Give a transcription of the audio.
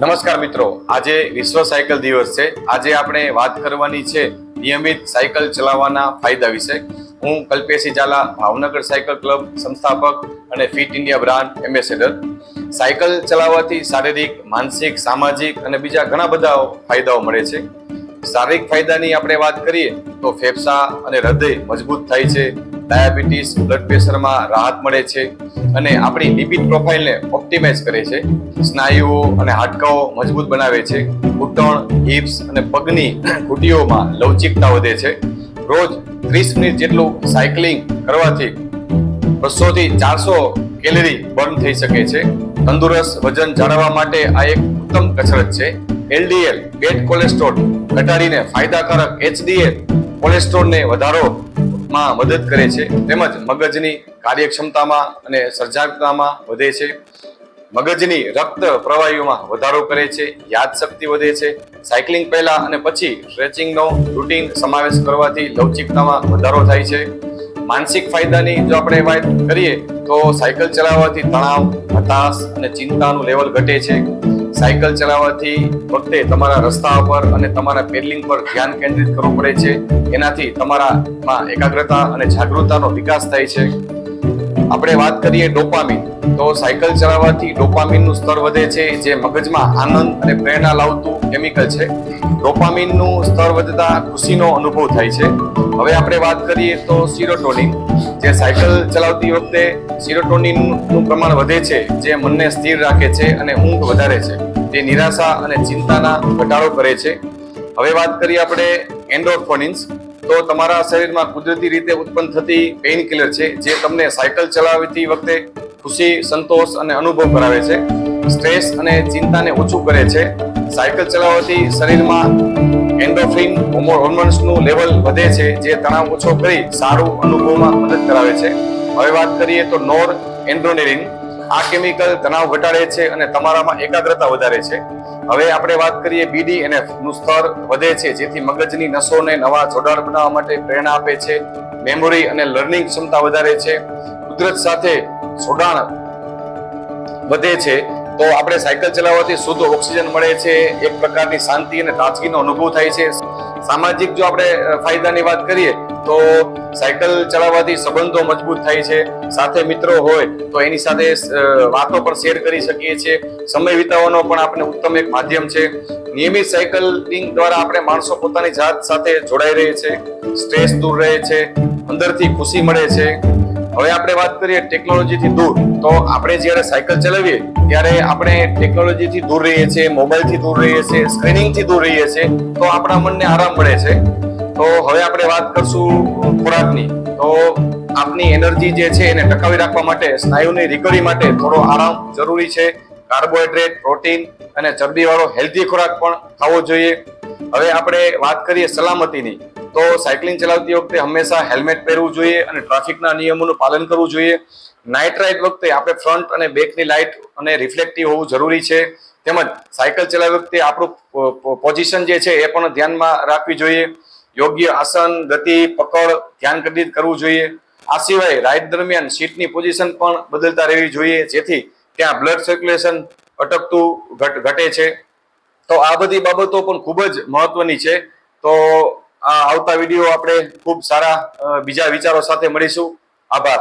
નમસ્કાર મિત્રો, આજે વિશ્વ સાયકલ દિવસ છે. આજે આપણે વાત કરવાની છે નિયમિત સાયકલ ચલાવવાના ફાયદા વિશે. હું કલ્પેશી ઝાલા, ભાવનગર સાયકલ ક્લબ સંસ્થાપક અને fit India brand ambassador. Cycle ચલાવવાથી શારીરિક, માનસિક, સામાજિક અને બીજા ઘણા બધા ફાયદાઓ મળે છે. શારીરિક ફાયદાની આપણે વાત કરીએ તો ફેફસા અને હૃદય મજબૂત થાય છે. ડાયાબિટીસ બ્લડ પ્રેશરમાં રાહત મળે છે અને આપણી લિપિડ પ્રોફાઇલને ઓપ્ટિમાઇઝ કરે છે. સ્નાયુઓ અને હાડકાઓ મજબૂત બનાવે છે. ઘૂંટણ હિપ્સ અને પગની ઘૂંટીઓમાં લવચિકતા વધે છે. રોજ ત્રીસ મિનિટ જેટલું સાયકલિંગ કરવાથી બસોથી ચારસો કેલરી બર્ન થઈ શકે છે. તંદુરસ્ત વજન જાળવવા માટે આ એક ઉત્તમ કસરત છે. એલડીએલ બેડ કોલેસ્ટ્રોલ ઘટાડીને ફાયદાકારક એચડીએલ કોલેસ્ટ્રોલને વધારોમાં મદદ કરે છે. તેમજ મગજની કાર્યક્ષમતામાં અને સર્જનાત્મકતામાં વધે છે. મગજની રક્ત પ્રવાહીઓમાં વધારો કરે છે. યાદશક્તિ વધે છે. સાયકલિંગ પહેલા અને પછી સ્ટ્રેચિંગનો રૂટીન સમાવેશ કરવાથી લવચિકતામાં વધારો થાય છે. માનસિક ફાયદાની જો આપણે વાત કરીએ તો સાયકલ ચલાવવાથી તણાવ, હતાશ અને ચિંતાનું લેવલ ઘટે છે. સાયકલ ચલાવવાથી વખતે તમારા રસ્તા પર અને તમારા પેડલિંગ પર ધ્યાન કેન્દ્રિત કરવું પડે છે. એનાથી તમારામાં એકાગ્રતા અને જાગૃતતાનો વિકાસ થાય છે. આપણે વાત કરીએ ડોપામિન. તો સાયકલ ચલાવવાથી ડોપામિનનું સ્તર વધે છે, જે મગજમાં આનંદ અને પ્રેરણા લાવતું કેમિકલ છે. ડોપામિનનું સ્તર વધતા ખુશીનો અનુભવ થાય છે. હવે આપણે વાત કરીએ તો સિરોટોનિન, જે સાયકલ ચલાવતી વખતે સિરોટોનિનનું પ્રમાણ વધે છે, જે મનને સ્થિર રાખે છે અને ઊંઘ વધારે છે. તે નિરાશા અને ચિંતાના ઘટાડો કરે છે. હવે વાત કરીએ આપણે એન્ડોર્ફોનિન્સ તો તમારા શરીરમાં કુદરતી રીતે ઉત્પન્ન થતી પેઇન કિલર છે, જે તમને સાયકલ ચલાવતી વખતે ખુશી, સંતોષ અને અનુભવ કરાવે છે. સ્ટ્રેસ અને ચિંતાને ઓછું કરે છે. સાયકલ ચલાવવાથી શરીરમાં એન્ડોફિન હોર્મોન્સનું લેવલ વધે છે, જે તણાવ ઓછો કરી સારું અનુભવમાં મદદ કરાવે છે. હવે વાત કરીએ તો નોર એન્ડ્રોનેરિન. આ કેમિકલ તણાવ ઘટાડે છે અને તમારામાં એકાગ્રતા વધારે છે. હવે આપણે વાત કરીએ બીડીએનએફનું સ્તર વધે છે, જેથી મગજની નસોને નવા જોડાણ બનાવવા માટે પ્રેરણા આપે છે. મેમોરી અને લર્નિંગ ક્ષમતા વધારે છે. કુદરત સાથે જોડાણ વધે છે, તો આપણે સાયકલ ચલાવવાથી શુદ્ધ ઓક્સિજન મળે છે. એક પ્રકારની શાંતિ અને તાજગીનો અનુભવ થાય છે. સામાજિક જો આપણે ફાયદાની વાત કરીએ તો સાયકલ ચલાવવાથી સંબંધો મજબૂત થાય છે, સાથે મિત્રો હોય તો એની સાથે વાતો પણ શેર કરી શકીએ છીએ. સમય વિતાવવાનો પણ આપણે ઉત્તમ એક માધ્યમ છે. નિયમિત સાયકલિંગ દ્વારા આપણે માણસો પોતાની જાત સાથે જોડાઈ રહે છે, સ્ટ્રેસ દૂર રહે છે, અંદરથી ખુશી મળે છે. હવે આપણે વાત કરીએ ટેકનોલોજીથી દૂર. તો આપણે જ્યારે સાયકલ ચલાવીએ, ત્યારે આપણે ટેકનોલોજીથી દૂર રહીએ છીએ, મોબાઈલથી દૂર રહીએ છીએ, સ્ક્રીનિંગથી દૂર રહીએ છીએ, તો આપણા મનને આરામ મળે છે. તો હવે આપણે વાત કરશું ખોરાકની. તો આપની એનર્જી જે છે એને ટકાવી રાખવા માટે, સ્નાયુની રિકવરી માટે થોડો આરામ જરૂરી છે. કાર્બોહાઈડ્રેટ, પ્રોટીન અને ચરબીવાળો હેલ્ધી ખોરાક પણ ખાવો જોઈએ. હવે આપણે વાત કરીએ સલામતીની. તો સાયકલિંગ ચલાવતી વખતે હંમેશા હેલ્મેટ પહેરવું જોઈએ અને ટ્રાફિકના નિયમોનું પાલન કરવું જોઈએ. નાઇટ રાઇડ વખતે આપણે ફ્રન્ટ અને બેકની લાઇટ અને રિફ્લેક્ટિવ હોવું જરૂરી છે. તેમજ સાયકલ ચલાવતી વખતે આપણું પોઝિશન જે છે એ પણ ધ્યાનમાં રાખવી જોઈએ. યોગ્ય આસન, ગતિ, પકડ ધ્યાન કેન્દ્રિત કરવું જોઈએ. આ સિવાય રાઈડ દરમિયાન સીટની પોઝિશન પણ બદલતા રહેવી જોઈએ, જેથી ત્યાં બ્લડ સર્ક્યુલેશન અટકતું ઘટ, ઘટે છે. તો આ બધી બાબતો પણ ખૂબ જ મહત્વની છે. તો આ આવતા વીડિયો આપણે ખૂબ સારા બીજા વિચારો સાથે મળીશું. આભાર.